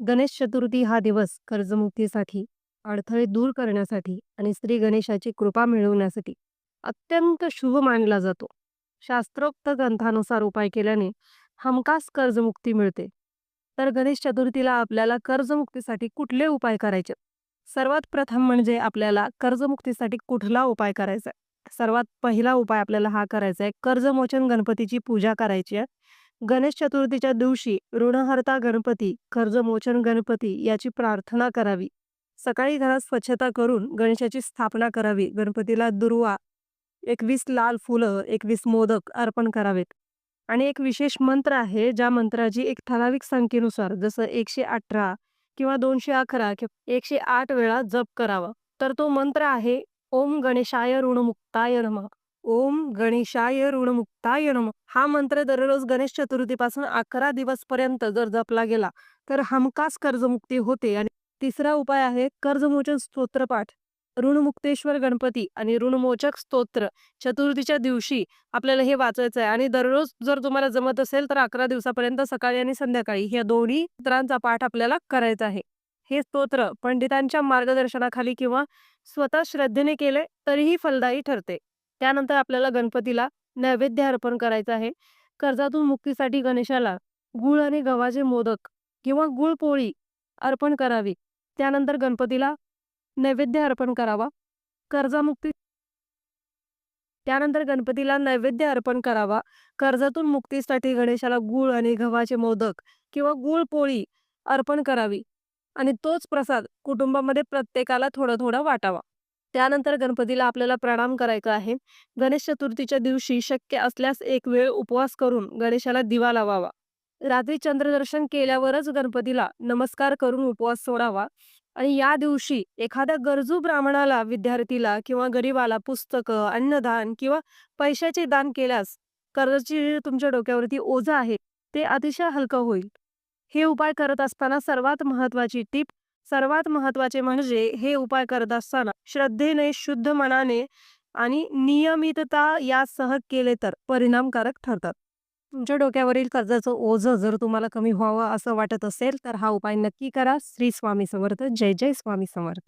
गणेश चतुर्थी हा दिवस कर्जमुक्तीसाठी, अडथळे दूर करण्यासाठी आणि श्री गणेशाची कृपा मिळवण्यासाठी अत्यंत शुभ मानला जातो. शास्त्रोक्त ग्रंथानुसार उपाय केल्याने हमखास कर्जमुक्ती मिळते. तर गणेश चतुर्थीला आपल्याला कर्जमुक्तीसाठी कुठले उपाय करायचे? सर्वात प्रथम म्हणजे आपल्याला कर्जमुक्तीसाठी कुठला उपाय करायचा सर्वात पहिला उपाय आपल्याला हा करायचा आहे, कर्जमोचन गणपतीची पूजा करायची आहे. गणेश चतुर्थीच्या दिवशी ऋणहर्ता गणपती, कर्जमोचन गणपती याची प्रार्थना करावी. सकाळी घरात स्वच्छता करून गणेशाची स्थापना करावी. गणपतीला दुर्वा, 21 लाल फुलं, 21 मोदक अर्पण करावेत. आणि एक विशेष मंत्र आहे, ज्या मंत्राची एक ठराविक संख्येनुसार जसं 118 किंवा 211 किंवा 108 वेळा जप करावा. तर तो मंत्र आहे ओम गणेशाय ऋणमुक्ताय नमः. ओम गणेशाय ऋणमुक्ताय नम हा मंत्र दररोज गणेश चतुर्थीपासून 11 दिवसपर्यंत जर जपला गेला तर हमखास कर्जमुक्ती होते. आणि तिसरा उपाय आहे कर्जमोचन स्तोत्रपाठ. ऋणमुक्तेश्वर गणपती आणि ऋणमोचक स्तोत्र चतुर्थीच्या दिवशी आपल्याला हे वाचायचं आहे आणि दररोज जर तुम्हाला जमत असेल तर 11 दिवसापर्यंत सकाळी आणि संध्याकाळी ह्या दोन्ही स्तोत्रांचा पाठ आपल्याला करायचा आहे. हे स्तोत्र पंडितांच्या मार्गदर्शनाखाली किंवा स्वतः श्रद्धेने केले तरीही फलदायी ठरते. त्यानंतर आपल्याला गणपतीला नैवेद्य अर्पण करायचा आहे. कर्जातून मुक्तीसाठी गणेशाला गूळ आणि गव्हाचे मोदक किंवा गुळपोळी अर्पण करावी. त्यानंतर गणपतीला नैवेद्य अर्पण करावा. कर्जामुक्ती त्यानंतर गणपतीला नैवेद्य अर्पण करावा. कर्जातून मुक्तीसाठी गणेशाला गूळ आणि गव्हाचे मोदक किंवा गुळपोळी अर्पण करावी. आणि तोच प्रसाद कुटुंबामध्ये प्रत्येकाला थोडा-थोडा वाटावा. त्यानंतर गणपतीला आपल्याला प्रणाम करायचा आहे. गणेश चतुर्थीच्या दिवशी शक्य असल्यास एक वेळ उपवास करून गणेशाला दिवा लावावा. रात्री चंद्रदर्शन केल्यावरच गणपतीला नमस्कार करून उपवास सोडावा. आणि या दिवशी एखाद्या गरजू ब्राह्मणाला, विद्यार्थीला किंवा गरीबाला पुस्तकं, अन्नदान किंवा पैशाचे दान केल्यास कर्जाची तुमच्या डोक्यावरती ओझं आहे ते अतिशय हलकं होईल. हे उपाय करत असताना सर्वात महत्त्वाची टीप, सर्वात महत्त्वाचे म्हणजे हे उपाय करत असताना श्रद्धेने, शुद्ध मनाने आणि नियमितता यासह केले तर परिणामकारक ठरतात. तुमच्या डोक्यावरील कर्जाचं ओझं जर तुम्हाला कमी व्हावं असं वाटत असेल तर हा उपाय नक्की करा. श्री स्वामी समर्थ. जय जय स्वामी समर्थ.